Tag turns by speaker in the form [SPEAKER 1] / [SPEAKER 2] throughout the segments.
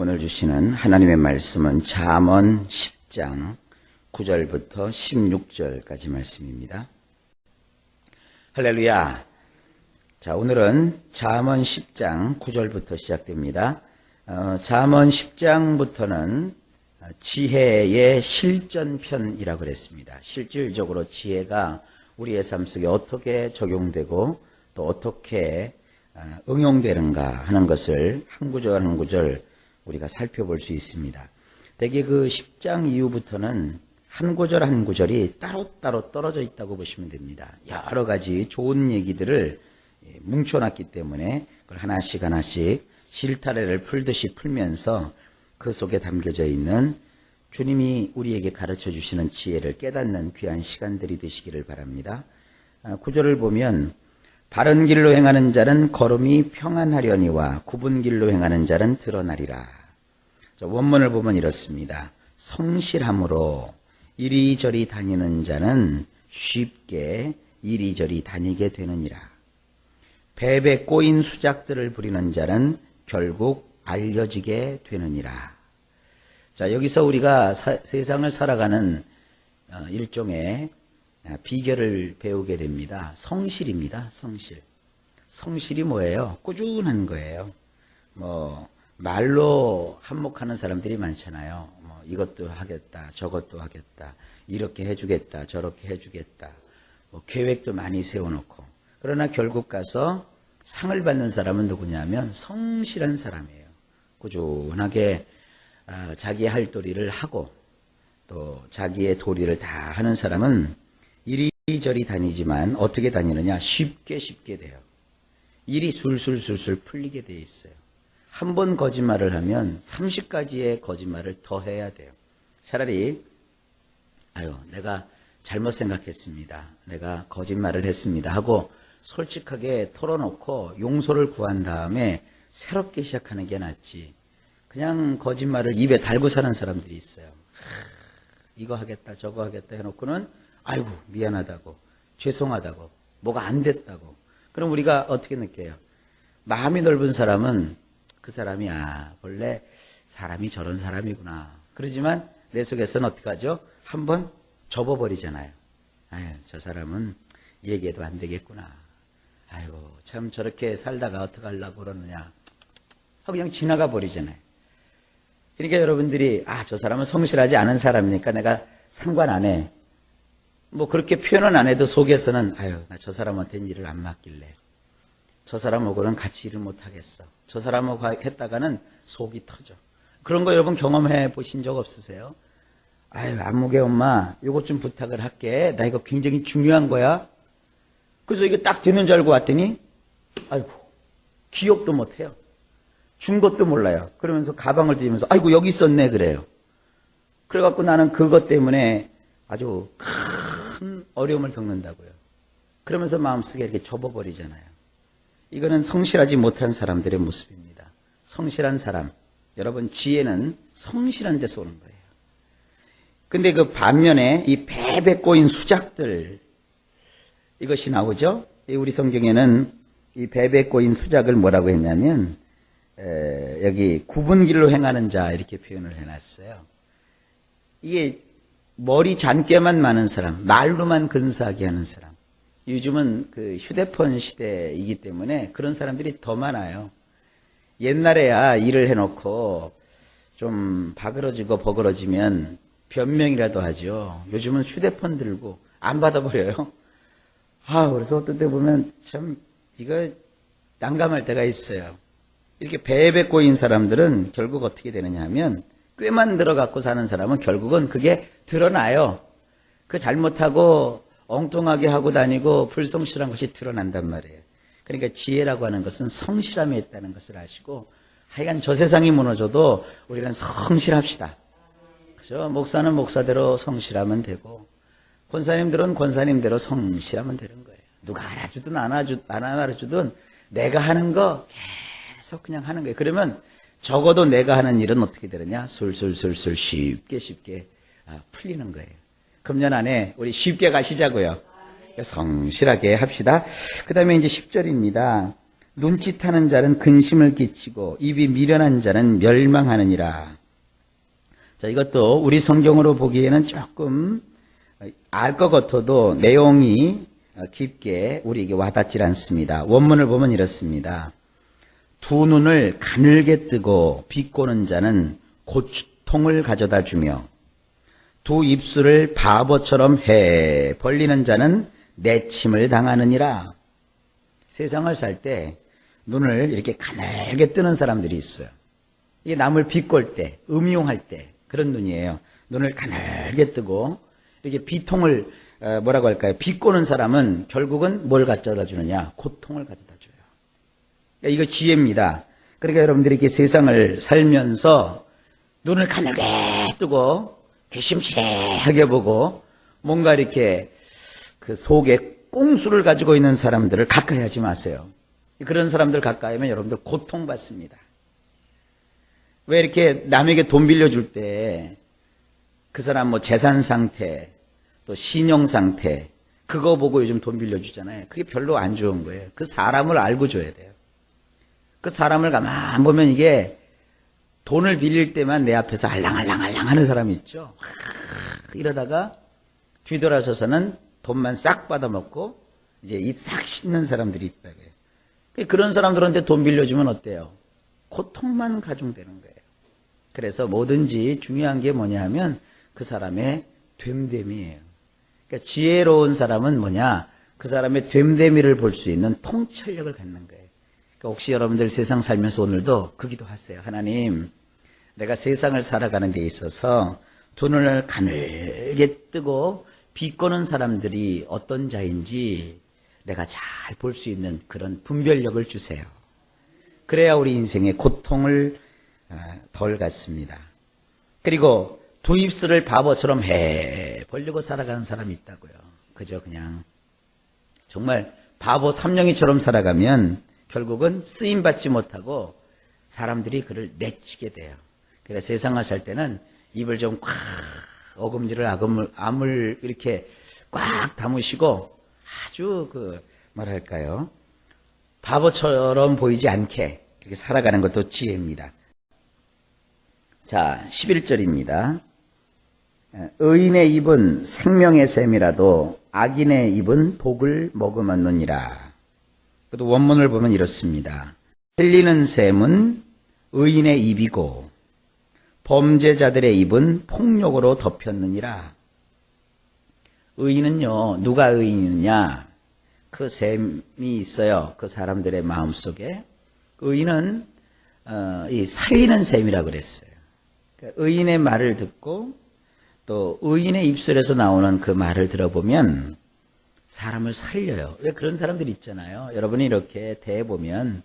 [SPEAKER 1] 오늘 주시는 하나님의 말씀은 잠언 10장 9절부터 16절까지 말씀입니다. 할렐루야. 자, 오늘은 잠언 10장 9절부터 시작됩니다. 어, 잠언 10장부터는 지혜의 실전편이라고 그랬습니다. 실질적으로 지혜가 우리의 삶 속에 어떻게 적용되고 또 어떻게 어, 응용되는가 하는 것을 한 구절 한 구절 우리가 살펴볼 수 있습니다. 대개 그 10장 이후부터는 한 구절 한 구절이 따로따로 떨어져 있다고 보시면 됩니다. 여러 가지 좋은 얘기들을 뭉쳐놨기 때문에 그걸 하나씩 하나씩 실타래를 풀듯이 풀면서 그 속에 담겨져 있는 주님이 우리에게 가르쳐 주시는 지혜를 깨닫는 귀한 시간들이 되시기를 바랍니다. 아, 구절을 보면 바른 길로 행하는 자는 걸음이 평안하려니와 굽은 길로 행하는 자는 드러나리라. 원문을 보면 이렇습니다. 성실함으로 이리저리 다니는 자는 쉽게 이리저리 다니게 되느니라. 배배 꼬인 수작들을 부리는 자는 결국 알려지게 되느니라. 자, 여기서 우리가 사, 세상을 살아가는 어, 일종의 비결을 배우게 됩니다. 성실입니다. 성실. 성실이 뭐예요? 꾸준한 거예요. 뭐 말로 한몫하는 사람들이 많잖아요. 뭐 이것도 하겠다, 저것도 하겠다, 이렇게 해주겠다, 저렇게 해주겠다. 뭐 계획도 많이 세워놓고 그러나 결국 가서 상을 받는 사람은 누구냐면 성실한 사람이에요. 꾸준하게 아, 자기 할 도리를 하고 또 자기의 도리를 다 하는 사람은 이리저리 다니지만 어떻게 다니느냐 쉽게 쉽게 돼요. 일이 술술술술 풀리게 돼 있어요. 한 번 거짓말을 하면 30가지의 거짓말을 더 해야 돼요. 차라리 아유 내가 잘못 생각했습니다. 내가 거짓말을 했습니다. 하고 솔직하게 털어놓고 용서를 구한 다음에 새롭게 시작하는 게 낫지. 그냥 거짓말을 입에 달고 사는 사람들이 있어요. 이거 하겠다, 저거 하겠다 해놓고는 아이고 미안하다고, 죄송하다고, 뭐가 안 됐다고. 그럼 우리가 어떻게 느껴요? 마음이 넓은 사람은 그 사람이 아 원래 사람이 저런 사람이구나. 그러지만 내 속에서는 어떻게 하죠? 한번 접어버리잖아요. 아유 저 사람은 얘기해도 안 되겠구나. 아이고 참 저렇게 살다가 어떻게 하려고 그러느냐 하고 그냥 지나가 버리잖아요. 그러니까 여러분들이 아 저 사람은 성실하지 않은 사람이니까 내가 상관 안 해. 뭐 그렇게 표현은 안 해도 속에서는 아유 나 저 사람한테 일을 안 맡길래 저 사람하고는 같이 일을 못 하겠어. 저 사람하고 했다가는 속이 터져. 그런 거 여러분 경험해 보신 적 없으세요? 아유 안무게 엄마 이것 좀 부탁을 할게. 나 이거 굉장히 중요한 거야. 그래서 이게 딱 되는 줄 알고 왔더니 아이고 기억도 못해요. 준 것도 몰라요. 그러면서 가방을 뒤면서 아이고 여기 있었네 그래요. 그래갖고 나는 그것 때문에 아주 큰 어려움을 겪는다고요. 그러면서 마음속에 이렇게 접어버리잖아요. 이거는 성실하지 못한 사람들의 모습입니다. 성실한 사람. 여러분 지혜는 성실한 데서 오는 거예요. 근데 그 반면에 이 배배 꼬인 수작들 이것이 나오죠. 우리 성경에는 이 배배 꼬인 수작을 뭐라고 했냐면 에, 여기 구분 길로 행하는 자 이렇게 표현을 해놨어요. 이게 머리 잔깨만 많은 사람, 말로만 근사하게 하는 사람. 요즘은 그 휴대폰 시대이기 때문에 그런 사람들이 더 많아요. 옛날에야 일을 해놓고 좀 바그러지고 버그러지면 변명이라도 하죠. 요즘은 휴대폰 들고 안 받아버려요. 아, 그래서 어떤 때 보면 참 이거 난감할 때가 있어요. 이렇게 배배 꼬인 사람들은 결국 어떻게 되느냐 하면 꾀만 들어갖고 사는 사람은 결국은 그게 드러나요. 그 잘못하고 엉뚱하게 하고 다니고 불성실한 것이 드러난단 말이에요. 그러니까 지혜라고 하는 것은 성실함에 있다는 것을 아시고 하여간 저 세상이 무너져도 우리는 성실합시다. 그죠? 목사는 목사대로 성실하면 되고 권사님들은 권사님대로 성실하면 되는 거예요. 누가 알아주든 안, 알아주, 안 알아주든 내가 하는 거 계속 그냥 하는 거예요. 그러면 적어도 내가 하는 일은 어떻게 되느냐? 술술술술 쉽게 쉽게 아, 풀리는 거예요. 금년 안에 우리 쉽게 가시자고요. 성실하게 합시다. 그 다음에 이제 10절입니다. 눈짓하는 자는 근심을 끼치고 입이 미련한 자는 멸망하느니라. 자, 이것도 우리 성경으로 보기에는 조금 알 것 같아도 내용이 깊게 우리에게 와닿질 않습니다. 원문을 보면 이렇습니다. 두 눈을 가늘게 뜨고 비꼬는 자는 고통을 가져다 주며 두 입술을 바보처럼 해 벌리는 자는 내침을 당하느니라. 세상을 살 때 눈을 이렇게 가늘게 뜨는 사람들이 있어요. 이게 남을 비꼴 때, 음용할 때 그런 눈이에요. 눈을 가늘게 뜨고 이렇게 비통을 어, 뭐라고 할까요? 비꼬는 사람은 결국은 뭘 가져다 주느냐? 고통을 가져다 줘요. 그러니까 이거 지혜입니다. 그러니까 여러분들이 이렇게 세상을 살면서 눈을 가늘게 뜨고 귀심실하게 보고 뭔가 이렇게 그 속에 꽁수를 가지고 있는 사람들을 가까이 하지 마세요. 그런 사람들 가까이 하면 여러분들 고통받습니다. 왜 이렇게 남에게 돈 빌려줄 때 그 사람 뭐 재산 상태, 또 신용 상태, 그거 보고 요즘 돈 빌려주잖아요. 그게 별로 안 좋은 거예요. 그 사람을 알고 줘야 돼요. 그 사람을 가만 보면 이게 돈을 빌릴 때만 내 앞에서 알랑알랑알랑 하는 사람이 있죠. 이러다가 뒤돌아서서는 돈만 싹 받아먹고 이제 입 싹 씻는 사람들이 있다고요. 그런 사람들한테 돈 빌려주면 어때요? 고통만 가중되는 거예요. 그래서 뭐든지 중요한 게 뭐냐 하면 그 사람의 됨됨이에요. 그러니까 지혜로운 사람은 뭐냐? 그 사람의 됨됨이를 볼 수 있는 통찰력을 갖는 거예요. 그러니까 혹시 여러분들 세상 살면서 오늘도 그 기도 하세요. 하나님, 내가 세상을 살아가는 데 있어서 두 눈을 가늘게 뜨고 비꼬는 사람들이 어떤 자인지 내가 잘 볼 수 있는 그런 분별력을 주세요. 그래야 우리 인생의 고통을 아, 덜 갖습니다. 그리고 두 입술을 바보처럼 해 벌리고 살아가는 사람이 있다고요. 그저 그냥 정말 바보 삼령이처럼 살아가면 결국은 쓰임 받지 못하고 사람들이 그를 내치게 돼요. 그래서 세상을 살 때는 입을 좀 꽉 어금니를 악음을 암을 이렇게 꽉 담으시고 아주 그 뭐랄까요 바보처럼 보이지 않게 이렇게 살아가는 것도 지혜입니다. 자, 11절입니다. 의인의 입은 생명의 샘이라도 악인의 입은 독을 머금었느니라. 그도 원문을 보면 이렇습니다. 흘리는 샘은 의인의 입이고 범죄자들의 입은 폭력으로 덮였느니라. 의인은요, 누가 의인이냐? 그 샘이 있어요. 그 사람들의 마음 속에. 의인은, 어, 이 살리는 샘이라고 그랬어요. 그러니까 의인의 말을 듣고 또 의인의 입술에서 나오는 그 말을 들어보면 사람을 살려요. 왜 그런 사람들이 있잖아요. 여러분이 이렇게 대해보면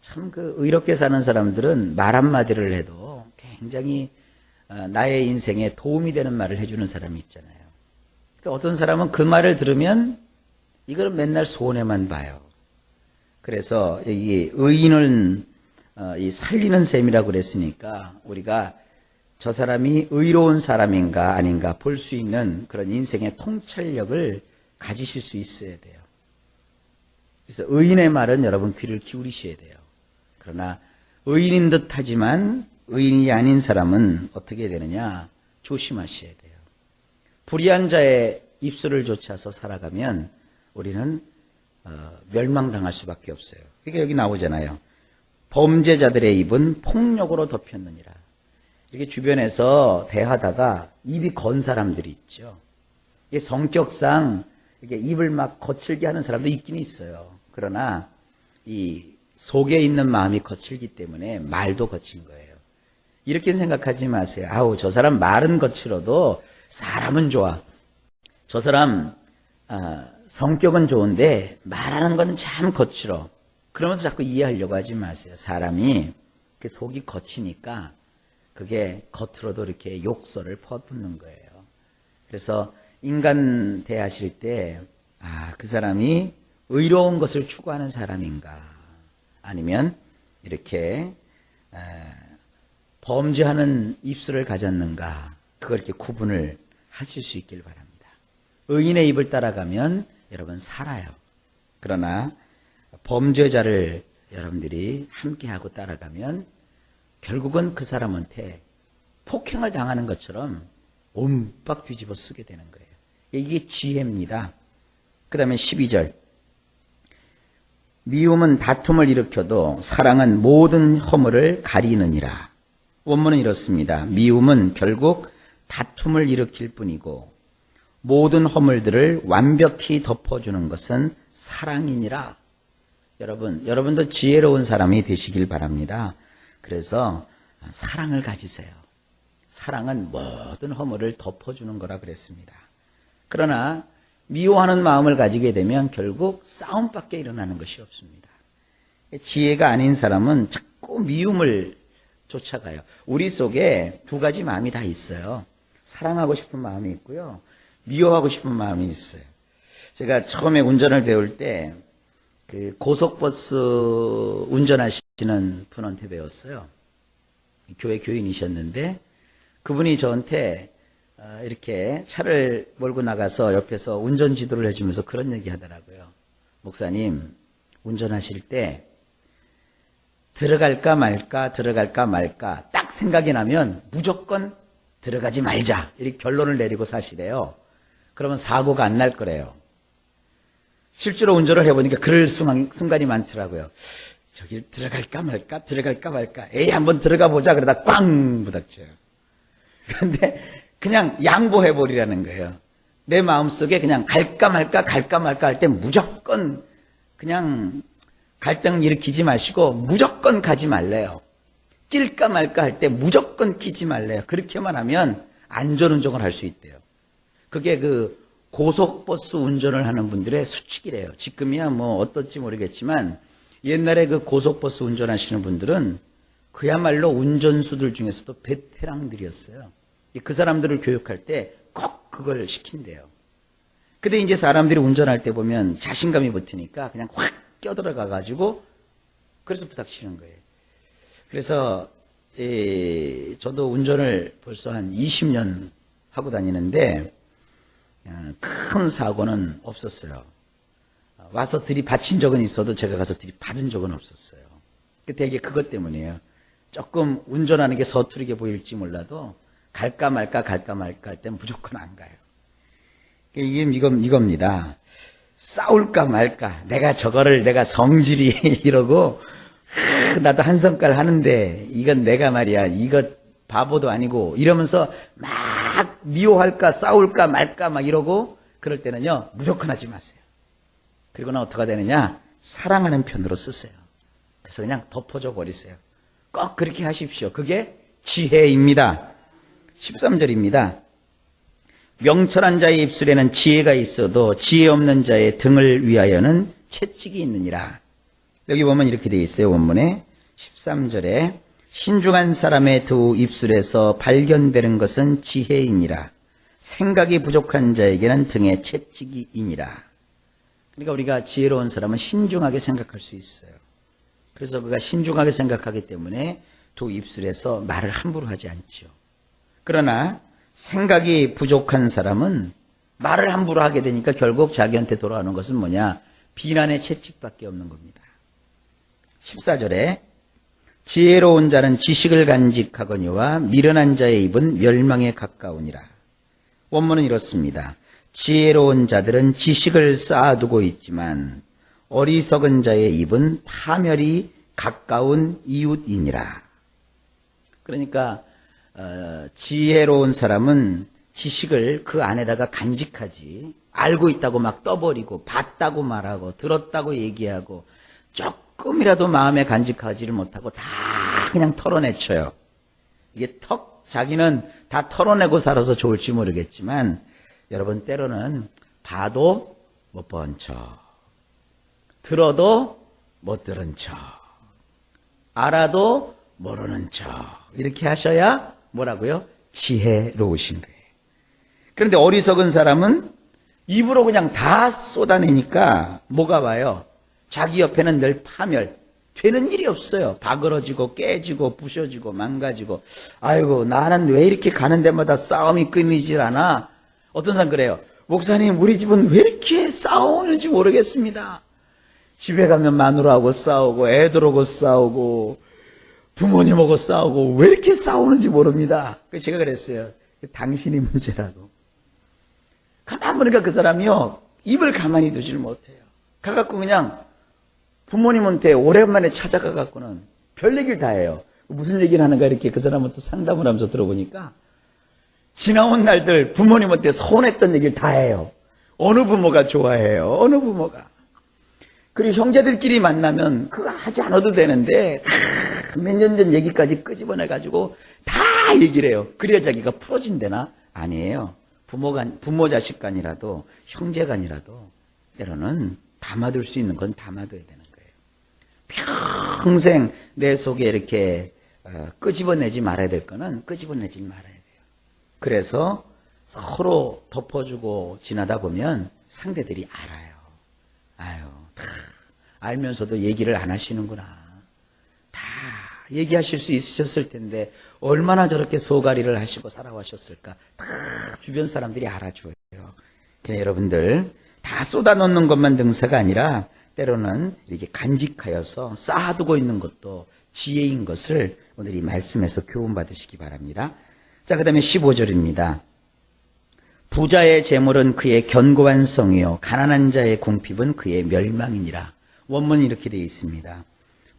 [SPEAKER 1] 참 그 의롭게 사는 사람들은 말 한마디를 해도 굉장히 어, 나의 인생에 도움이 되는 말을 해주는 사람이 있잖아요. 그러니까 어떤 사람은 그 말을 들으면 이걸 맨날 손해만 봐요. 그래서 이 의인은 어, 이 살리는 셈이라고 그랬으니까 우리가 저 사람이 의로운 사람인가 아닌가 볼 수 있는 그런 인생의 통찰력을 가지실 수 있어야 돼요. 그래서 의인의 말은 여러분 귀를 기울이셔야 돼요. 그러나 의인인 듯 하지만 의인이 아닌 사람은 어떻게 되느냐? 조심하셔야 돼요. 불의한 자의 입술을 좇아서 살아가면 우리는 어, 멸망당할 수밖에 없어요. 그게 여기 나오잖아요. 범죄자들의 입은 폭력으로 덮였느니라. 이렇게 주변에서 대하다가 입이 건 사람들이 있죠. 이게 성격상 이게 입을 막 거칠게 하는 사람도 있긴 있어요. 그러나 이 속에 있는 마음이 거칠기 때문에 말도 거친 거예요. 이렇게 생각하지 마세요. 아우 저 사람 말은 거칠어도 사람은 좋아. 저 사람 아, 성격은 좋은데 말하는 건 참 거칠어. 그러면서 자꾸 이해하려고 하지 마세요. 사람이 그 속이 거치니까 그게 겉으로도 이렇게 욕설을 퍼붓는 거예요. 그래서 인간 대하실 때, 아, 그 사람이 의로운 것을 추구하는 사람인가? 아니면 이렇게 에, 범죄하는 입술을 가졌는가? 그걸 이렇게 구분을 하실 수 있길 바랍니다. 의인의 입을 따라가면 여러분 살아요. 그러나 범죄자를 여러분들이 함께하고 따라가면 결국은 그 사람한테 폭행을 당하는 것처럼 옴빡 뒤집어 쓰게 되는 거예요. 이게 지혜입니다. 그 다음에 12절. 미움은 다툼을 일으켜도 사랑은 모든 허물을 가리느니라. 원문은 이렇습니다. 미움은 결국 다툼을 일으킬 뿐이고 모든 허물들을 완벽히 덮어주는 것은 사랑이니라. 여러분, 여러분도 지혜로운 사람이 되시길 바랍니다. 그래서 사랑을 가지세요. 사랑은 모든 허물을 덮어주는 거라 그랬습니다. 그러나 미워하는 마음을 가지게 되면 결국 싸움밖에 일어나는 것이 없습니다. 지혜가 아닌 사람은 자꾸 미움을 쫓아가요. 우리 속에 두 가지 마음이 다 있어요. 사랑하고 싶은 마음이 있고요. 미워하고 싶은 마음이 있어요. 제가 처음에 운전을 배울 때, 그 고속버스 운전하시는 분한테 배웠어요. 교회 교인이셨는데, 그분이 저한테 어, 이렇게 차를 몰고 나가서 옆에서 운전 지도를 해주면서 그런 얘기 하더라고요. 목사님, 운전하실 때 들어갈까 말까, 들어갈까 말까 딱 생각이 나면 무조건 들어가지 말자. 이렇게 결론을 내리고 사시래요. 그러면 사고가 안 날 거래요. 실제로 운전을 해보니까 그럴 순간이 많더라고요. 저기 들어갈까 말까, 들어갈까 말까. 에이, 한번 들어가 보자. 그러다 꽝 부닥쳐요. 그런데 그냥 양보해버리라는 거예요. 내 마음속에 그냥 갈까 말까, 갈까 말까 할 때 무조건 그냥 갈등 일으키지 마시고 무조건 가지 말래요. 낄까 말까 할 때 무조건 끼지 말래요. 그렇게만 하면 안전운전을 할 수 있대요. 그게 그 고속버스 운전을 하는 분들의 수칙이래요. 지금이야 뭐 어떨지 모르겠지만 옛날에 그 고속버스 운전하시는 분들은 그야말로 운전수들 중에서도 베테랑들이었어요. 그 사람들을 교육할 때 꼭 그걸 시킨대요. 근데 이제 사람들이 운전할 때 보면 자신감이 붙으니까 그냥 확 껴들어가 가지고 그래서 부닥치는 거예요. 그래서 에, 저도 운전을 벌써 한 20년 하고 다니는데 어, 큰 사고는 없었어요. 와서 들이받친 적은 있어도 제가 가서 들이받은 적은 없었어요. 그 되게 그것 때문이에요. 조금 운전하는 게 서투르게 보일지 몰라도 갈까 말까 갈까 말까 할때 무조건 안 가요. 이게 이겁니다. 싸울까 말까. 내가 저거를 내가 성질이 이러고 나도 한 성깔 하는데 이건 내가 말이야. 이거 바보도 아니고 이러면서 막 미워할까 싸울까 말까 막 이러고 그럴 때는요. 무조건 하지 마세요. 그리고는 어떻게 되느냐? 사랑하는 편으로 쓰세요. 그래서 그냥 덮어줘 버리세요. 꼭 그렇게 하십시오. 그게 지혜입니다. 13절입니다. 명철한 자의 입술에는 지혜가 있어도 지혜 없는 자의 등을 위하여는 채찍이 있느니라. 여기 보면 이렇게 되어 있어요. 원문에 13절에 신중한 사람의 두 입술에서 발견되는 것은 지혜이니라. 생각이 부족한 자에게는 등에 채찍이니라. 그러니까 우리가 지혜로운 사람은 신중하게 생각할 수 있어요. 그래서 그가 신중하게 생각하기 때문에 두 입술에서 말을 함부로 하지 않죠. 그러나 생각이 부족한 사람은 말을 함부로 하게 되니까 결국 자기한테 돌아오는 것은 뭐냐? 비난의 채찍밖에 없는 겁니다. 14절에 지혜로운 자는 지식을 간직하거니와 미련한 자의 입은 멸망에 가까우니라. 원문은 이렇습니다. 지혜로운 자들은 지식을 쌓아두고 있지만 어리석은 자의 입은 파멸이 가까운 이웃이니라. 그러니까 어, 지혜로운 사람은 지식을 그 안에다가 간직하지 알고 있다고 막 떠버리고 봤다고 말하고 들었다고 얘기하고 조금이라도 마음에 간직하지를 못하고 다 그냥 털어내쳐요. 이게 턱 자기는 다 털어내고 살아서 좋을지 모르겠지만 여러분 때로는 봐도 못 본 척, 들어도 못 들은 척, 알아도 모르는 척 이렇게 하셔야 뭐라고요? 지혜로우신 거예요. 그런데 어리석은 사람은 입으로 그냥 다 쏟아내니까 뭐가 와요? 자기 옆에는 늘 파멸. 되는 일이 없어요. 바그러지고 깨지고 부셔지고 망가지고 아이고 나는 왜 이렇게 가는 데마다 싸움이 끊이질 않아? 어떤 사람 그래요. 목사님 우리 집은 왜 이렇게 싸우는지 모르겠습니다. 집에 가면 마누라하고 싸우고 애들하고 싸우고 부모님하고 싸우고 왜 이렇게 싸우는지 모릅니다. 그래서 제가 그랬어요. 당신이 문제라고. 가만 보니까 그 사람이요. 입을 가만히 두질 못해요. 가갖고 그냥 부모님한테 오랜만에 찾아가 갖고는 별 얘기를 다 해요. 무슨 얘기를 하는가 이렇게 그 사람한테 상담을 하면서 들어보니까 지나온 날들 부모님한테 서운했던 얘기를 다 해요. 어느 부모가 좋아해요. 어느 부모가. 그리고 형제들끼리 만나면 그거 하지 않아도 되는데 몇 년 전 얘기까지 끄집어내 가지고 다 얘기를 해요. 그래야 자기가 풀어진대나? 아니에요. 부모가 부모 자식 간이라도 형제 간이라도 때로는 담아둘 수 있는 건 담아둬야 되는 거예요. 평생 내 속에 이렇게 어, 끄집어내지 말아야 될 거는 끄집어내지 말아야 돼요. 그래서 서로 덮어주고 지나다 보면 상대들이 알아요. 아유, 다 알면서도 얘기를 안 하시는구나. 다 얘기하실 수 있으셨을 텐데 얼마나 저렇게 소가리를 하시고 살아가셨을까. 다 주변 사람들이 알아줘요. 여러분들 다 쏟아놓는 것만 등사가 아니라 때로는 이렇게 간직하여서 쌓아두고 있는 것도 지혜인 것을 오늘 이 말씀에서 교훈받으시기 바랍니다. 자, 그 다음에 15절입니다. 부자의 재물은 그의 견고한 성이요 가난한 자의 궁핍은 그의 멸망이니라. 원문이 이렇게 되어 있습니다.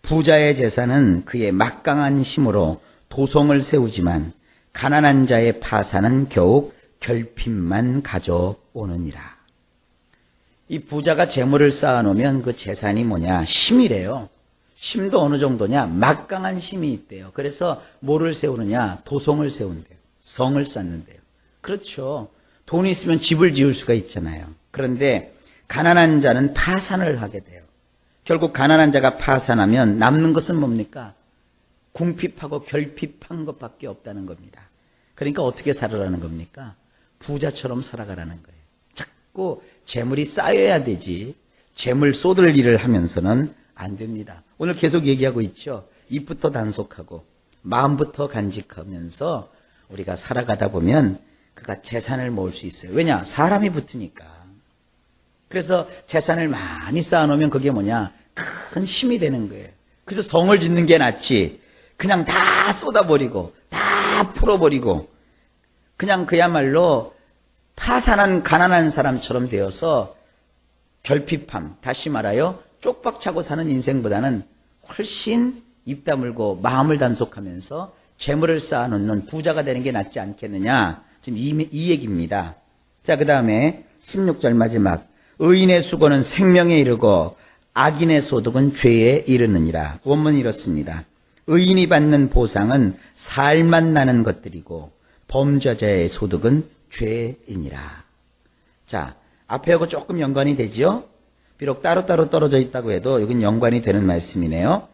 [SPEAKER 1] 부자의 재산은 그의 막강한 힘으로 도성을 세우지만 가난한 자의 파산은 겨우 결핍만 가져오느니라. 이 부자가 재물을 쌓아놓으면 그 재산이 뭐냐? 힘이래요. 힘도 어느 정도냐? 막강한 힘이 있대요. 그래서 뭐를 세우느냐? 도성을 세운대요. 성을 쌓는데요. 그렇죠. 돈이 있으면 집을 지을 수가 있잖아요. 그런데 가난한 자는 파산을 하게 돼요. 결국 가난한 자가 파산하면 남는 것은 뭡니까? 궁핍하고 결핍한 것밖에 없다는 겁니다. 그러니까 어떻게 살아라는 겁니까? 부자처럼 살아가라는 거예요. 자꾸 재물이 쌓여야 되지. 재물 쏟을 일을 하면서는 안 됩니다. 오늘 계속 얘기하고 있죠. 입부터 단속하고 마음부터 간직하면서 우리가 살아가다 보면 그가 재산을 모을 수 있어요. 왜냐? 사람이 붙으니까. 그래서 재산을 많이 쌓아놓으면 그게 뭐냐? 큰 힘이 되는 거예요. 그래서 성을 짓는 게 낫지. 그냥 다 쏟아버리고, 다 풀어버리고, 그냥 그야말로 파산한 가난한 사람처럼 되어서 결핍함, 다시 말하여 쪽박차고 사는 인생보다는 훨씬 입 다물고 마음을 단속하면서 재물을 쌓아놓는 부자가 되는 게 낫지 않겠느냐. 지금 이, 이 얘기입니다. 자, 그 다음에 16절 마지막. 의인의 수고는 생명에 이르고 악인의 소득은 죄에 이르느니라. 원문이 이렇습니다. 의인이 받는 보상은 살만 나는 것들이고 범죄자의 소득은 죄이니라. 자, 앞에하고 조금 연관이 되죠? 비록 따로따로 떨어져 있다고 해도 이건 연관이 되는 말씀이네요.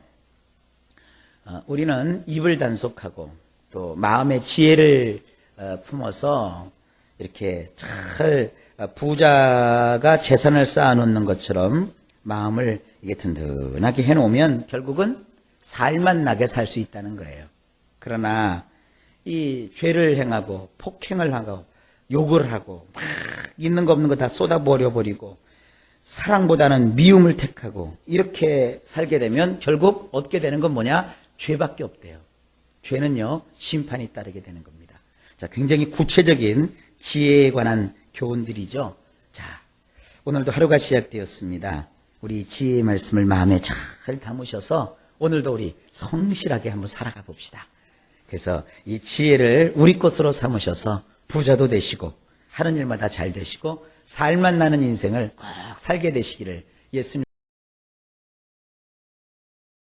[SPEAKER 1] 어, 우리는 입을 단속하고 또 마음의 지혜를 어, 품어서 이렇게 잘 어, 부자가 재산을 쌓아놓는 것처럼 마음을 이게 든든하게 해놓으면 결국은 살만 나게 살 수 있다는 거예요. 그러나 이 죄를 행하고 폭행을 하고 욕을 하고 막 있는 거 없는 거 다 쏟아버려 버리고 사랑보다는 미움을 택하고 이렇게 살게 되면 결국 얻게 되는 건 뭐냐? 죄밖에 없대요. 죄는요 심판이 따르게 되는 겁니다. 자, 굉장히 구체적인 지혜에 관한 교훈들이죠. 자, 오늘도 하루가 시작되었습니다. 우리 지혜의 말씀을 마음에 잘 담으셔서 오늘도 우리 성실하게 한번 살아가 봅시다. 그래서 이 지혜를 우리 것으로 삼으셔서 부자도 되시고 하는 일마다 잘 되시고 살만 나는 인생을 꼭 살게 되시기를 예수님